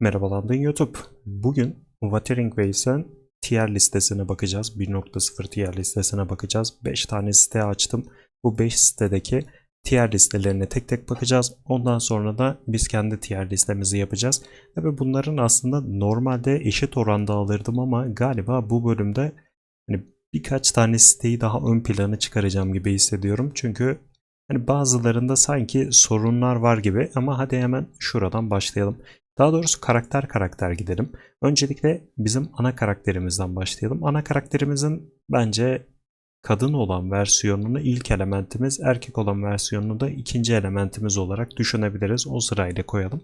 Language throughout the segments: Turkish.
Merhabalar ben YouTube. Bugün Watering Waves'in tier listesine bakacağız. 1.0 tier listesine bakacağız. 5 tane site açtım. Bu 5 sitedeki tier listelerine tek tek bakacağız. Ondan sonra da biz kendi tier listemizi yapacağız. Tabi bunların aslında normalde eşit oranda alırdım ama galiba bu bölümde hani birkaç tane siteyi daha ön plana çıkaracağım gibi hissediyorum. Çünkü hani bazılarında sanki sorunlar var gibi ama hadi hemen şuradan başlayalım. Daha doğrusu karakter karakter gidelim. Öncelikle bizim ana karakterimizden başlayalım. Ana karakterimizin bence kadın olan versiyonunu ilk elementimiz, erkek olan versiyonunu da ikinci elementimiz olarak düşünebiliriz. O sırayla koyalım.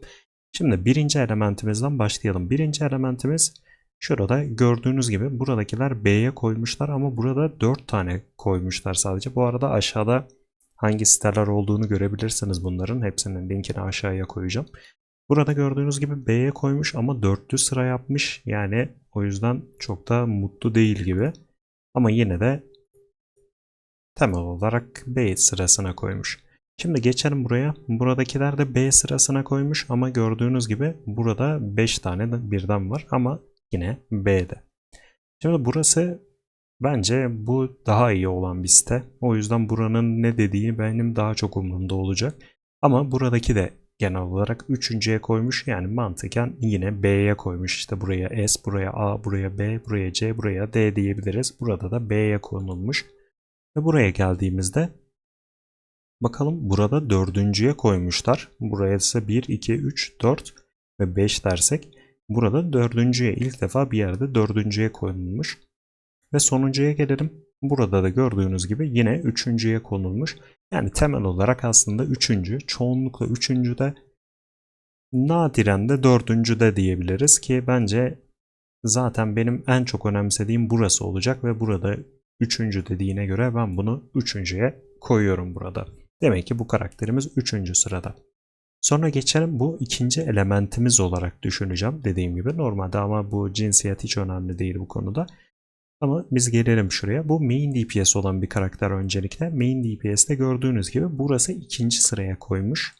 Şimdi birinci elementimizden başlayalım. Birinci elementimiz şurada gördüğünüz gibi buradakiler B'ye koymuşlar ama burada 4 tane koymuşlar sadece. Bu arada aşağıda hangi siteler olduğunu görebilirsiniz bunların. Hepsinin linkini aşağıya koyacağım. Burada gördüğünüz gibi B'ye koymuş ama dörtlü sıra yapmış. Yani o yüzden çok da mutlu değil gibi. Ama yine de temel olarak B sırasına koymuş. Şimdi geçelim buraya. Buradakiler de B sırasına koymuş ama gördüğünüz gibi burada 5 tane de birden var ama yine B'de. Şimdi burası bence bu daha iyi olan bir site. O yüzden buranın ne dediği benim daha çok umurumda olacak. Ama buradaki de genel olarak üçüncüye koymuş. Yani mantıken yine B'ye koymuş. İşte buraya S, buraya A, buraya B, buraya C, buraya D diyebiliriz. Burada da B'ye konulmuş. Ve buraya geldiğimizde bakalım burada dördüncüye koymuşlar. Buraya ise 1, 2, 3, 4 ve 5 dersek burada dördüncüye ilk defa bir yerde dördüncüye konulmuş. Ve sonuncuya gelelim. Burada da gördüğünüz gibi yine üçüncüye konulmuş. Yani temel olarak aslında üçüncü, çoğunlukla üçüncü de nadiren de dördüncü de diyebiliriz ki bence zaten benim en çok önemsediğim burası olacak ve burada üçüncü dediğine göre ben bunu üçüncüye koyuyorum burada. Demek ki bu karakterimiz üçüncü sırada. Sonra geçelim bu ikinci elementimiz olarak düşüneceğim dediğim gibi. Normalde ama bu cinsiyet hiç önemli değil bu konuda. Ama biz gelelim şuraya. Bu main DPS olan bir karakter öncelikle. Main DPS'te gördüğünüz gibi burası ikinci sıraya koymuş.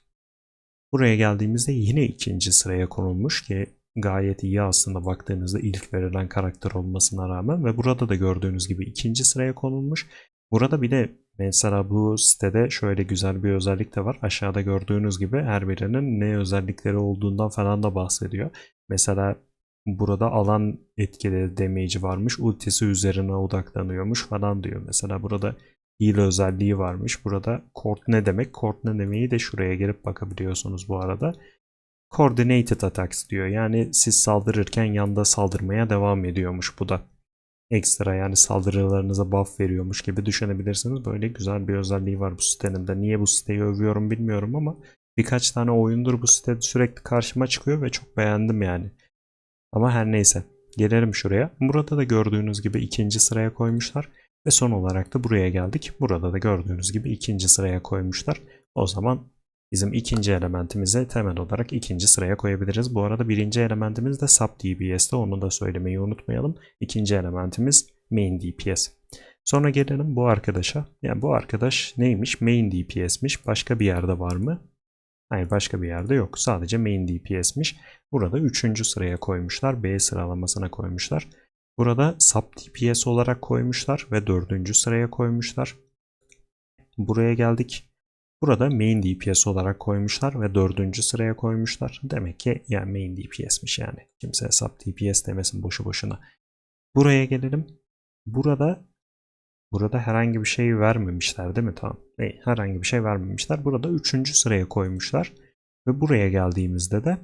Buraya geldiğimizde yine ikinci sıraya konulmuş ki gayet iyi aslında baktığınızda ilk verilen karakter olmasına rağmen ve burada da gördüğünüz gibi ikinci sıraya konulmuş. Burada bir de mesela bu sitede şöyle güzel bir özellik de var. Aşağıda gördüğünüz gibi her birinin ne özellikleri olduğundan falan da bahsediyor. Mesela burada alan etkileri damage'i varmış. Ultisi üzerine odaklanıyormuş falan diyor. Mesela burada heal özelliği varmış. Burada court ne demek? Court ne demeyi de şuraya gelip bakabiliyorsunuz bu arada. Coordinated attacks diyor. Yani siz saldırırken yanda saldırmaya devam ediyormuş bu da. Ekstra yani saldırılarınıza buff veriyormuş gibi düşünebilirsiniz. Böyle güzel bir özelliği var bu sitenin de. Niye bu siteyi övüyorum bilmiyorum ama birkaç tane oyundur bu site sürekli karşıma çıkıyor ve çok beğendim yani. Ama her neyse. Gelelim şuraya. Burada da gördüğünüz gibi ikinci sıraya koymuşlar. Ve son olarak da buraya geldik. Burada da gördüğünüz gibi ikinci sıraya koymuşlar. O zaman bizim ikinci elementimizi temel olarak ikinci sıraya koyabiliriz. Bu arada birinci elementimiz de sub DPS'te onu da söylemeyi unutmayalım. İkinci elementimiz main DPS. Sonra gelelim bu arkadaşa. Yani bu arkadaş neymiş? Main DPS'miş. Başka bir yerde var mı? Hayır başka bir yerde yok. Sadece main DPS'miş. Burada 3. sıraya koymuşlar. B sıralamasına koymuşlar. Burada sub DPS olarak koymuşlar ve 4. sıraya koymuşlar. Buraya geldik. Burada main DPS olarak koymuşlar ve 4. sıraya koymuşlar. Demek ki yani main DPS'miş yani. Kimse sub DPS demesin boşu boşuna. Buraya gelelim. Burada Burada herhangi bir şey vermemişler değil mi? Tamam. E, herhangi bir şey vermemişler. Burada 3. sıraya koymuşlar. Ve buraya geldiğimizde de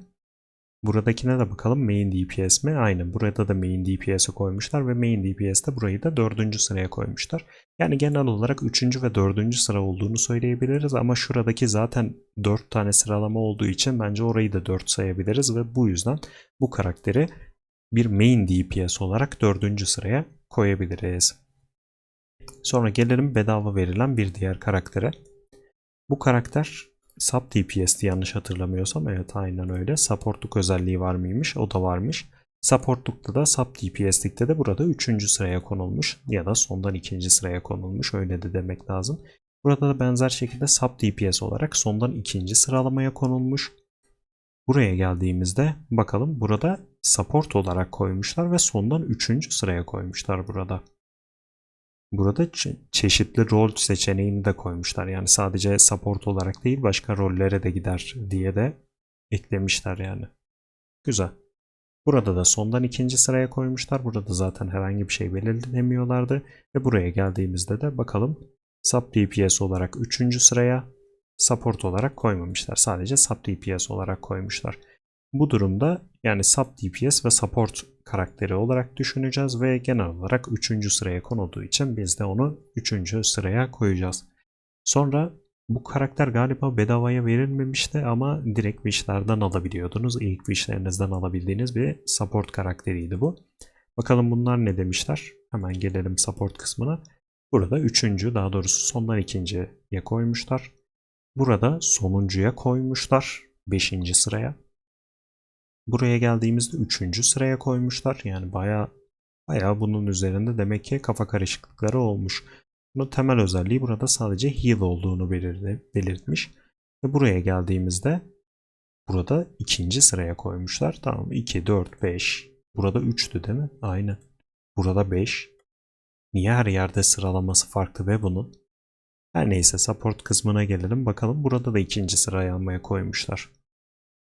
buradakine de bakalım main DPS mi? Aynen burada da main DPS'e koymuşlar ve main DPS'te burayı da 4. sıraya koymuşlar. Yani genel olarak 3. ve 4. sıra olduğunu söyleyebiliriz ama şuradaki zaten 4 tane sıralama olduğu için bence orayı da 4 sayabiliriz ve bu yüzden bu karakteri bir main DPS olarak 4. sıraya koyabiliriz. Sonra gelelim bedava verilen bir diğer karaktere. Bu karakter Sub DPS'ti yanlış hatırlamıyorsam. Evet aynen öyle. Supportluk özelliği var mıymış? O da varmış. Supportlukta da Sub DPS'likte de burada 3. sıraya konulmuş. Ya da sondan 2. sıraya konulmuş. Öyle de demek lazım. Burada da benzer şekilde Sub DPS olarak sondan 2. sıralamaya konulmuş. Buraya geldiğimizde bakalım burada support olarak koymuşlar ve sondan 3. sıraya koymuşlar burada. Burada çe- çeşitli rol seçeneğini de koymuşlar. Yani sadece support olarak değil başka rollere de gider diye de eklemişler yani. Güzel. Burada da sondan ikinci sıraya koymuşlar. Burada zaten herhangi bir şey belirlemiyorlardı. Ve buraya geldiğimizde de bakalım sub DPS olarak 3. sıraya support olarak koymamışlar. Sadece sub DPS olarak koymuşlar. Bu durumda yani sub DPS ve support karakteri olarak düşüneceğiz ve genel olarak 3. sıraya konulduğu için biz de onu 3. sıraya koyacağız. Sonra bu karakter galiba bedavaya verilmemişti ama direkt wishlerden alabiliyordunuz. İlk wishlerinizden alabildiğiniz bir support karakteriydi bu. Bakalım bunlar ne demişler? Hemen gelelim support kısmına. Burada üçüncü daha doğrusu sondan ikinciye koymuşlar. Burada sonuncuya koymuşlar. Beşinci sıraya. Buraya geldiğimizde üçüncü sıraya koymuşlar. Yani baya baya bunun üzerinde demek ki kafa karışıklıkları olmuş. Bunun temel özelliği burada sadece heal olduğunu belirli, belirtmiş. Ve buraya geldiğimizde burada ikinci sıraya koymuşlar. Tamam 2, 4, 5. Burada 3'tü değil mi? Aynen. Burada 5. Niye her yerde sıralaması farklı ve bunun? Her neyse support kısmına gelelim. Bakalım burada da ikinci sıraya almaya koymuşlar.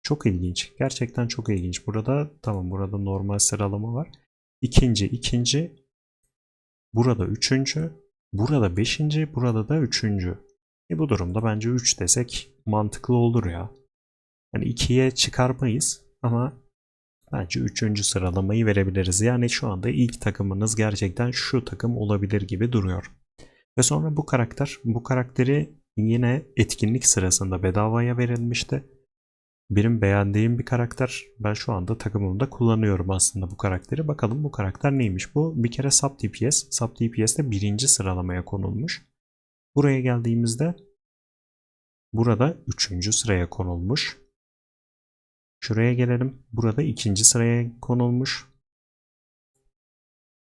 Çok ilginç. Gerçekten çok ilginç. Burada tamam burada normal sıralama var. İkinci, ikinci. Burada üçüncü. Burada beşinci. Burada da üçüncü. E bu durumda bence 3 desek mantıklı olur ya. Yani 2'ye çıkarmayız ama bence 3. sıralamayı verebiliriz. Yani şu anda ilk takımınız gerçekten şu takım olabilir gibi duruyor. Ve sonra bu karakter, bu karakteri yine etkinlik sırasında bedavaya verilmişti. Benim beğendiğim bir karakter. Ben şu anda takımımda kullanıyorum aslında bu karakteri. Bakalım bu karakter neymiş? Bu bir kere sub DPS. Sub DPS'de birinci sıralamaya konulmuş. Buraya geldiğimizde burada üçüncü sıraya konulmuş. Şuraya gelelim. Burada ikinci sıraya konulmuş.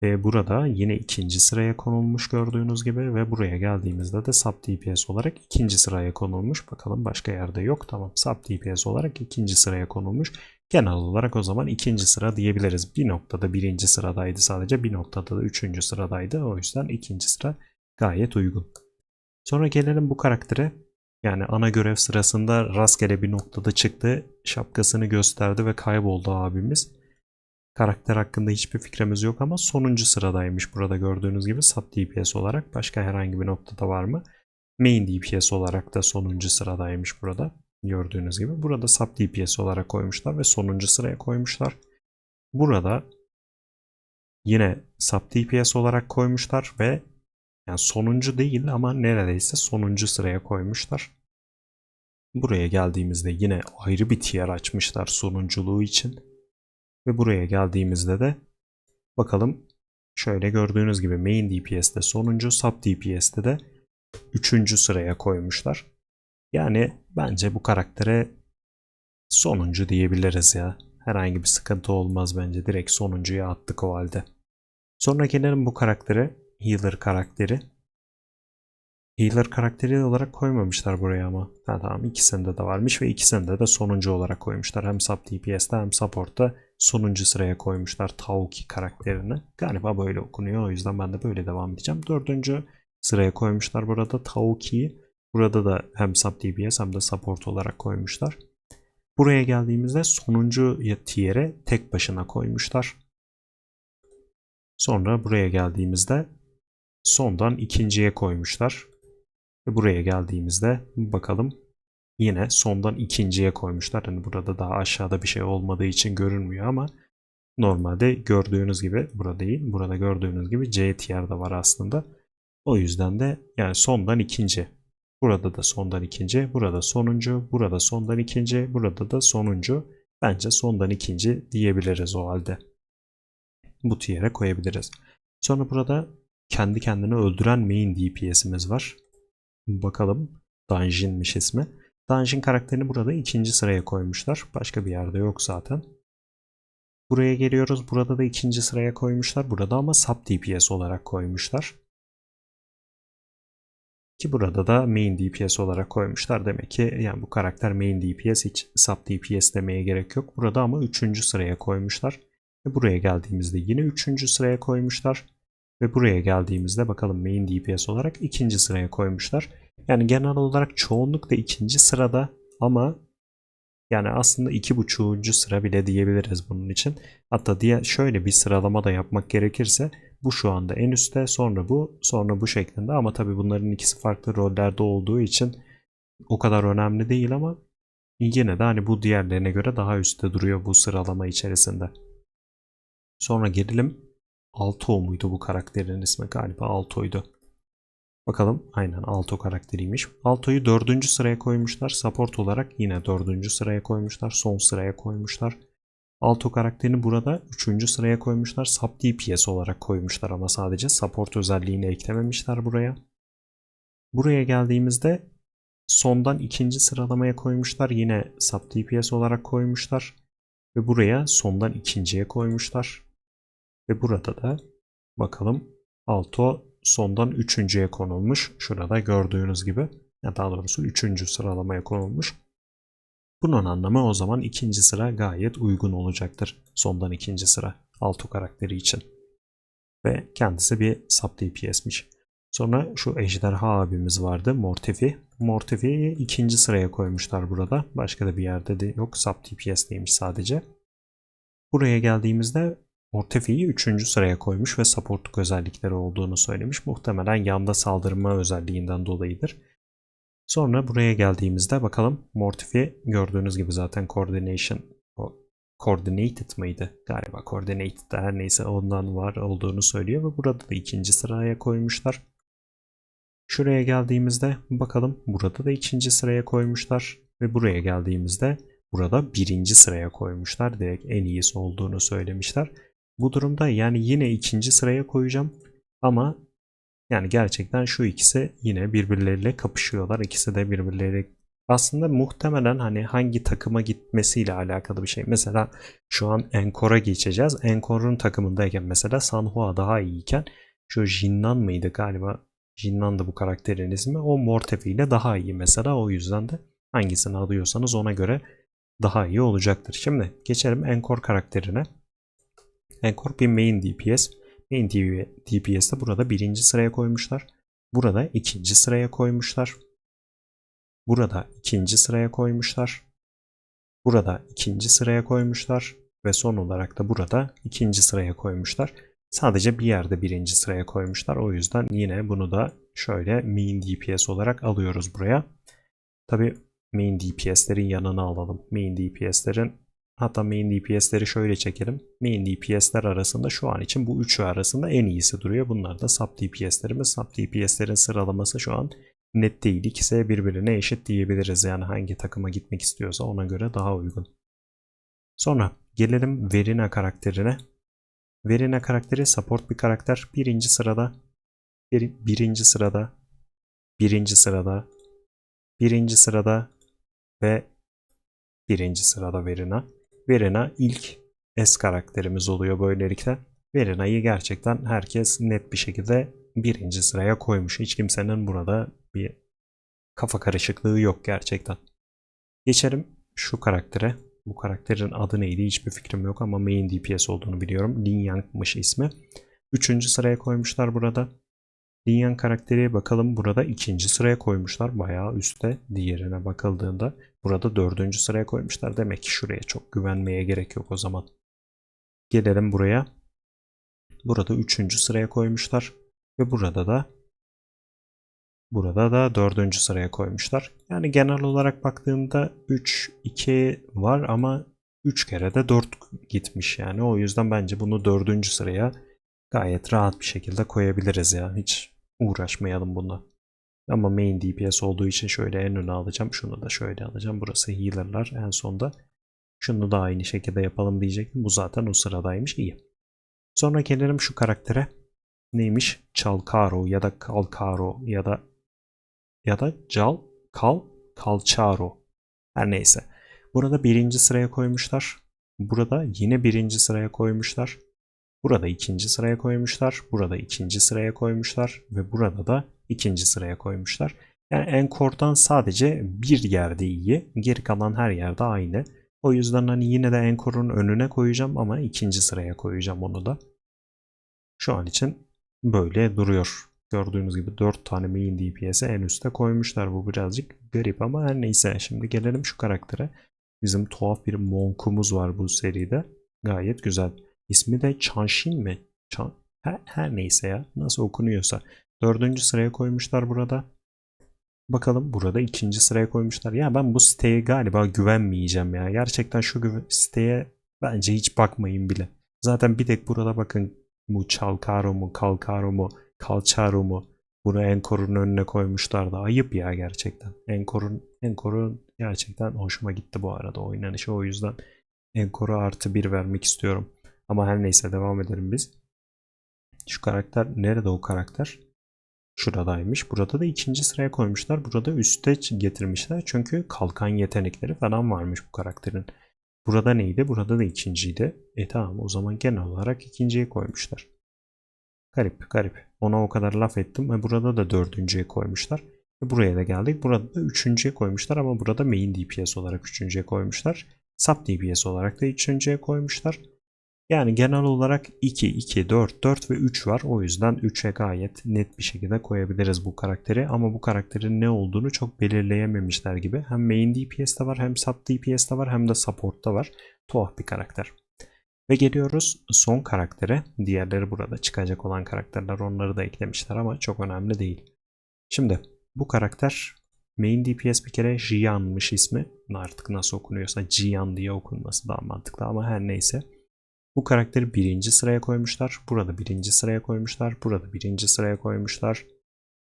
Ve burada yine ikinci sıraya konulmuş gördüğünüz gibi ve buraya geldiğimizde de sub DPS olarak ikinci sıraya konulmuş. Bakalım başka yerde yok. Tamam sub DPS olarak ikinci sıraya konulmuş. Genel olarak o zaman ikinci sıra diyebiliriz. Bir noktada birinci sıradaydı sadece. Bir noktada da üçüncü sıradaydı. O yüzden ikinci sıra gayet uygun. Sonra gelelim bu karaktere. Yani ana görev sırasında rastgele bir noktada çıktı. Şapkasını gösterdi ve kayboldu abimiz. Karakter hakkında hiçbir fikrimiz yok ama sonuncu sıradaymış burada gördüğünüz gibi sub DPS olarak. Başka herhangi bir noktada var mı? Main DPS olarak da sonuncu sıradaymış burada. Gördüğünüz gibi. Burada sub DPS olarak koymuşlar ve sonuncu sıraya koymuşlar. Burada yine sub DPS olarak koymuşlar ve yani sonuncu değil ama neredeyse sonuncu sıraya koymuşlar. Buraya geldiğimizde yine ayrı bir tier açmışlar sonunculuğu için. Ve buraya geldiğimizde de bakalım şöyle gördüğünüz gibi main DPS'de sonuncu, sub DPS'de de üçüncü sıraya koymuşlar. Yani bence bu karaktere sonuncu diyebiliriz ya. Herhangi bir sıkıntı olmaz bence. Direkt sonuncuya attık o halde. Sonra gelelim bu karaktere. Healer karakteri. Healer karakteri olarak koymamışlar buraya ama. Ha, tamam ikisinde de varmış ve ikisinde de sonuncu olarak koymuşlar. Hem sub DPS'de hem support'ta sonuncu sıraya koymuşlar Tauki karakterini. Galiba böyle okunuyor o yüzden ben de böyle devam edeceğim. Dördüncü sıraya koymuşlar burada Tauki'yi. Burada da hem sub DPS hem de support olarak koymuşlar. Buraya geldiğimizde sonuncu tier'e tek başına koymuşlar. Sonra buraya geldiğimizde sondan ikinciye koymuşlar. Buraya geldiğimizde bakalım yine sondan ikinciye koymuşlar. Hani burada daha aşağıda bir şey olmadığı için görünmüyor ama normalde gördüğünüz gibi burada değil. Burada gördüğünüz gibi C tier'da var aslında. O yüzden de yani sondan ikinci. Burada da sondan ikinci, burada sonuncu, burada sondan ikinci, burada da sonuncu. Bence sondan ikinci diyebiliriz o halde. Bu tier'e koyabiliriz. Sonra burada kendi kendini öldüren main DPS'imiz var. Bakalım. Dungeon'miş ismi. Dungeon karakterini burada ikinci sıraya koymuşlar. Başka bir yerde yok zaten. Buraya geliyoruz. Burada da ikinci sıraya koymuşlar. Burada ama sub DPS olarak koymuşlar. Ki burada da main DPS olarak koymuşlar. Demek ki yani bu karakter main DPS hiç sub DPS demeye gerek yok. Burada ama 3. sıraya koymuşlar. Ve buraya geldiğimizde yine 3. sıraya koymuşlar. Ve buraya geldiğimizde bakalım main DPS olarak 2. sıraya koymuşlar. Yani genel olarak çoğunlukla 2. sırada ama yani aslında 2.5. sıra bile diyebiliriz bunun için. Hatta diye şöyle bir sıralama da yapmak gerekirse bu şu anda en üstte sonra bu sonra bu şeklinde ama tabii bunların ikisi farklı rollerde olduğu için o kadar önemli değil ama yine de hani bu diğerlerine göre daha üstte duruyor bu sıralama içerisinde. Sonra gelelim Alto muydu bu karakterin ismi galiba Alto'ydu. Bakalım aynen Alto karakteriymiş. Alto'yu dördüncü sıraya koymuşlar. Support olarak yine dördüncü sıraya koymuşlar. Son sıraya koymuşlar. Alto karakterini burada 3. sıraya koymuşlar. Sub DPS olarak koymuşlar ama sadece support özelliğini eklememişler buraya. Buraya geldiğimizde sondan ikinci sıralamaya koymuşlar. Yine sub DPS olarak koymuşlar. Ve buraya sondan ikinciye koymuşlar. Ve burada da bakalım Alto sondan üçüncüye konulmuş. Şurada gördüğünüz gibi. Ya daha doğrusu üçüncü sıralamaya konulmuş. Bunun anlamı o zaman ikinci sıra gayet uygun olacaktır. Sondan ikinci sıra Alto karakteri için. Ve kendisi bir sub DPS'miş. Sonra şu ejderha abimiz vardı Mortefi. Mortefi'yi ikinci sıraya koymuşlar burada. Başka da bir yerde de yok. Sub DPS'liymiş sadece. Buraya geldiğimizde Mortefi'yi üçüncü sıraya koymuş ve supportluk özellikleri olduğunu söylemiş. Muhtemelen yanda saldırma özelliğinden dolayıdır. Sonra buraya geldiğimizde bakalım Mortifi gördüğünüz gibi zaten coordination o coordinated mıydı? Galiba coordinated de her neyse ondan var olduğunu söylüyor ve burada da ikinci sıraya koymuşlar. Şuraya geldiğimizde bakalım burada da ikinci sıraya koymuşlar ve buraya geldiğimizde burada birinci sıraya koymuşlar. Direkt en iyisi olduğunu söylemişler. Bu durumda yani yine ikinci sıraya koyacağım ama yani gerçekten şu ikisi yine birbirleriyle kapışıyorlar. İkisi de birbirleri aslında muhtemelen hani hangi takıma gitmesiyle alakalı bir şey. Mesela şu an Encore'a geçeceğiz. Encore'un takımındayken mesela Sanhua daha iyiyken şu Jinnan mıydı galiba? Jinnan da bu karakterin ismi. O Mortefi ile daha iyi mesela. O yüzden de hangisini alıyorsanız ona göre daha iyi olacaktır. Şimdi geçelim Encore karakterine. Encore bir main DPS. Main DPS'de burada birinci sıraya koymuşlar. Burada ikinci sıraya koymuşlar. Burada ikinci sıraya koymuşlar. Burada ikinci sıraya koymuşlar. Ve son olarak da burada ikinci sıraya koymuşlar. Sadece bir yerde birinci sıraya koymuşlar. O yüzden yine bunu da şöyle main DPS olarak alıyoruz buraya. Tabi main DPS'lerin yanına alalım. Main DPS'lerin Hatta main DPS'leri şöyle çekelim. Main DPS'ler arasında şu an için bu üçü arasında en iyisi duruyor. Bunlar da sub DPS'lerimiz. Sub DPS'lerin sıralaması şu an net değil. İkisi birbirine eşit diyebiliriz. Yani hangi takıma gitmek istiyorsa ona göre daha uygun. Sonra gelelim Verina karakterine. Verina karakteri support bir karakter. Birinci sırada. Bir, birinci sırada. Birinci sırada. Birinci sırada. Ve birinci sırada Verina. Verena ilk S karakterimiz oluyor böylelikle. Verena'yı gerçekten herkes net bir şekilde birinci sıraya koymuş. Hiç kimsenin burada bir kafa karışıklığı yok gerçekten. Geçelim şu karaktere. Bu karakterin adı neydi hiçbir fikrim yok ama main DPS olduğunu biliyorum. Lin Yang'mış ismi. Üçüncü sıraya koymuşlar burada. Lin Yang karakteri bakalım burada ikinci sıraya koymuşlar. Bayağı üstte diğerine bakıldığında. Burada dördüncü sıraya koymuşlar. Demek ki şuraya çok güvenmeye gerek yok o zaman. Gelelim buraya. Burada üçüncü sıraya koymuşlar. Ve burada da burada da dördüncü sıraya koymuşlar. Yani genel olarak baktığımda 3, 2 var ama 3 kere de 4 gitmiş yani. O yüzden bence bunu dördüncü sıraya gayet rahat bir şekilde koyabiliriz ya. Hiç uğraşmayalım bununla. Ama main DPS olduğu için şöyle en öne alacağım. Şunu da şöyle alacağım. Burası healer'lar en sonda. Şunu da aynı şekilde yapalım diyecektim. Bu zaten o sıradaymış. İyi. Sonra gelelim şu karaktere. Neymiş? Çalkaro ya da Kalkaro ya da ya da Cal Kal Kalçaro. Her neyse. Burada birinci sıraya koymuşlar. Burada yine birinci sıraya koymuşlar. Burada ikinci sıraya koymuşlar. Burada ikinci sıraya koymuşlar. Ve burada da ikinci sıraya koymuşlar. Yani Encore'dan sadece bir yerde iyi. Geri kalan her yerde aynı. O yüzden hani yine de Encore'un önüne koyacağım ama ikinci sıraya koyacağım onu da. Şu an için böyle duruyor. Gördüğünüz gibi 4 tane main DPS'i en üste koymuşlar. Bu birazcık garip ama her neyse. Şimdi gelelim şu karaktere. Bizim tuhaf bir monkumuz var bu seride. Gayet güzel. İsmi de Chanshin mi? Chan her, her neyse ya. Nasıl okunuyorsa. Dördüncü sıraya koymuşlar burada. Bakalım burada ikinci sıraya koymuşlar. Ya ben bu siteye galiba güvenmeyeceğim ya. Gerçekten şu siteye bence hiç bakmayın bile. Zaten bir tek burada bakın bu Çalkaro mu, Kalkaro mu, Kalçaro mu bunu Encore'un önüne koymuşlar da ayıp ya gerçekten. Encore'un Encore'un gerçekten hoşuma gitti bu arada oynanışı o yüzden Encore'a artı bir vermek istiyorum. Ama her neyse devam edelim biz. Şu karakter nerede o karakter? Şuradaymış. Burada da ikinci sıraya koymuşlar. Burada üste getirmişler. Çünkü kalkan yetenekleri falan varmış bu karakterin. Burada neydi? Burada da ikinciydi. E tamam o zaman genel olarak ikinciye koymuşlar. Garip garip. Ona o kadar laf ettim. E burada da dördüncüye koymuşlar. E buraya da geldik. Burada da üçüncüye koymuşlar ama burada main DPS olarak üçüncüye koymuşlar. Sub DPS olarak da üçüncüye koymuşlar. Yani genel olarak 2, 2, 4, 4 ve 3 var. O yüzden 3'e gayet net bir şekilde koyabiliriz bu karakteri. Ama bu karakterin ne olduğunu çok belirleyememişler gibi. Hem main DPS'te var hem sub DPS'te var hem de support'ta var. Tuhaf bir karakter. Ve geliyoruz son karaktere. Diğerleri burada çıkacak olan karakterler onları da eklemişler ama çok önemli değil. Şimdi bu karakter main DPS bir kere Jian'mış ismi. Artık nasıl okunuyorsa Jian diye okunması daha mantıklı ama her neyse. Bu karakteri birinci sıraya koymuşlar. Burada birinci sıraya koymuşlar. Burada birinci sıraya koymuşlar.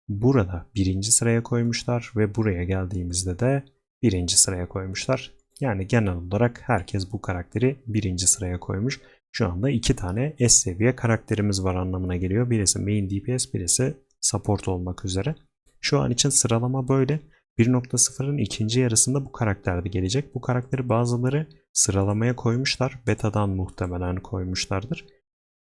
Burada birinci sıraya koymuşlar. Ve buraya geldiğimizde de birinci sıraya koymuşlar. Yani genel olarak herkes bu karakteri birinci sıraya koymuş. Şu anda iki tane S seviye karakterimiz var anlamına geliyor. Birisi main DPS, birisi support olmak üzere. Şu an için sıralama böyle. 1.0'ın ikinci yarısında bu karakter de gelecek. Bu karakteri bazıları sıralamaya koymuşlar. Beta'dan muhtemelen koymuşlardır.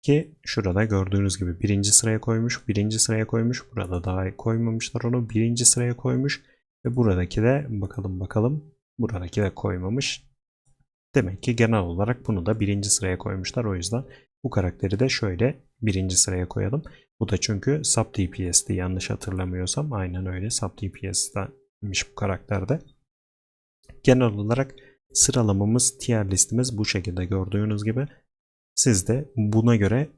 Ki şurada gördüğünüz gibi birinci sıraya koymuş, birinci sıraya koymuş. Burada daha koymamışlar onu. Birinci sıraya koymuş. Ve buradaki de bakalım bakalım. Buradaki de koymamış. Demek ki genel olarak bunu da birinci sıraya koymuşlar. O yüzden bu karakteri de şöyle birinci sıraya koyalım. Bu da çünkü sub DPS'ti yanlış hatırlamıyorsam. Aynen öyle sub DPS'tenmiş bu karakterde. Genel olarak sıralamamız, tier listimiz bu şekilde gördüğünüz gibi. Siz de buna göre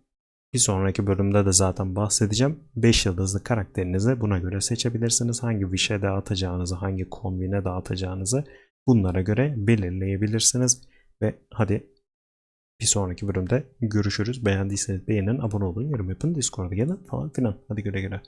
bir sonraki bölümde de zaten bahsedeceğim. 5 yıldızlı karakterinizi buna göre seçebilirsiniz. Hangi wish'e dağıtacağınızı, hangi konvine dağıtacağınızı bunlara göre belirleyebilirsiniz. Ve hadi bir sonraki bölümde görüşürüz. Beğendiyseniz beğenin, abone olun, yorum yapın, Discord'a gelin falan filan. Hadi güle güle.